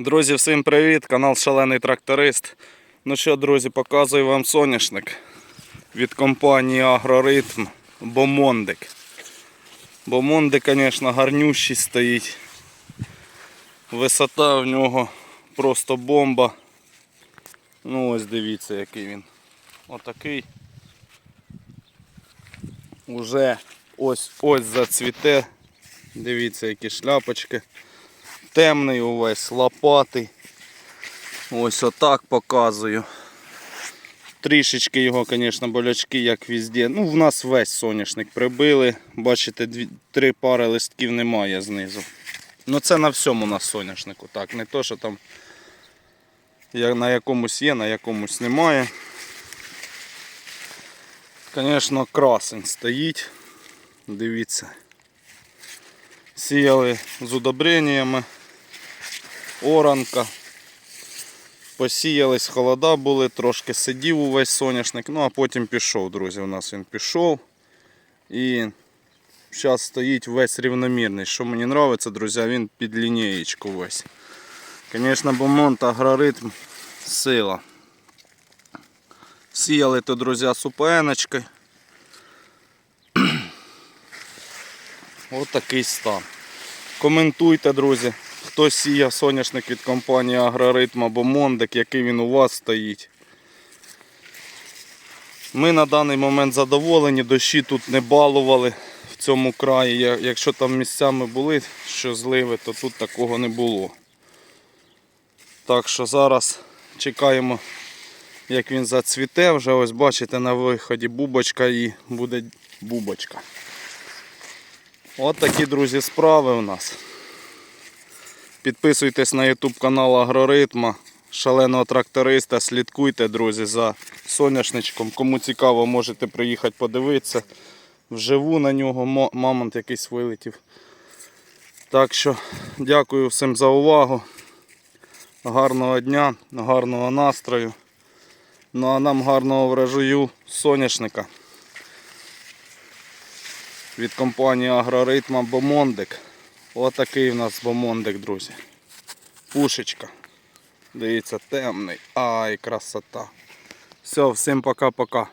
Друзі, всім привіт! Канал Шалений Тракторист. Ну що, друзі, показую вам соняшник від компанії Агроритм Бомондик. Бомондик, звісно, гарнющий стоїть. Висота в нього просто бомба. Ну ось дивіться, який він. Отакий. Уже ось ось зацвіте. Дивіться, які шляпочки. Темний увесь, лопатий. Ось отак показую. Трішечки його, звісно, болячки, як везде. Ну, в нас весь соняшник прибили. Бачите, дві, три пари листків немає знизу. Ну це на всьому на соняшнику. Так, не то, що там на якомусь є, на якомусь немає. Звісно, красень стоїть. Дивіться. Сіяли з удобреннями, оранка. Посіялись, холода були, трошки сидів увесь соняшник, ну а потім пішов, друзі. У нас він пішов. І зараз стоїть весь рівномірний. Що мені подобається, друзі, він під лінієчку весь. Звісно, бомонт, агроритм, сила. Сіяли то, друзі, супеночкою. Ось такий стан. Коментуйте, друзі, хто сіяв соняшник від компанії Агроритм або Мондик, який він у вас стоїть. Ми на даний момент задоволені, дощі тут не балували в цьому краї. Якщо там місцями були, що зливи, то тут такого не було. Так що зараз чекаємо, як він зацвіте. Вже ось бачите на виході бубочка і буде бубочка. От такі, друзі, справи у нас. Підписуйтесь на YouTube канал Агроритма, шаленого тракториста. Слідкуйте, друзі, за соняшничком. Кому цікаво, можете приїхати подивитися. Вживу на нього мамонт якийсь вилетів. Так що дякую всім за увагу. Гарного дня, гарного настрою. Ну а нам гарного врожаю соняшника від компанії Агроритма Бомондик. Отакий у нас бомондик, друзі. Пушечка. Дивіться, темний. Ай, красота. Все, всім пока-пока.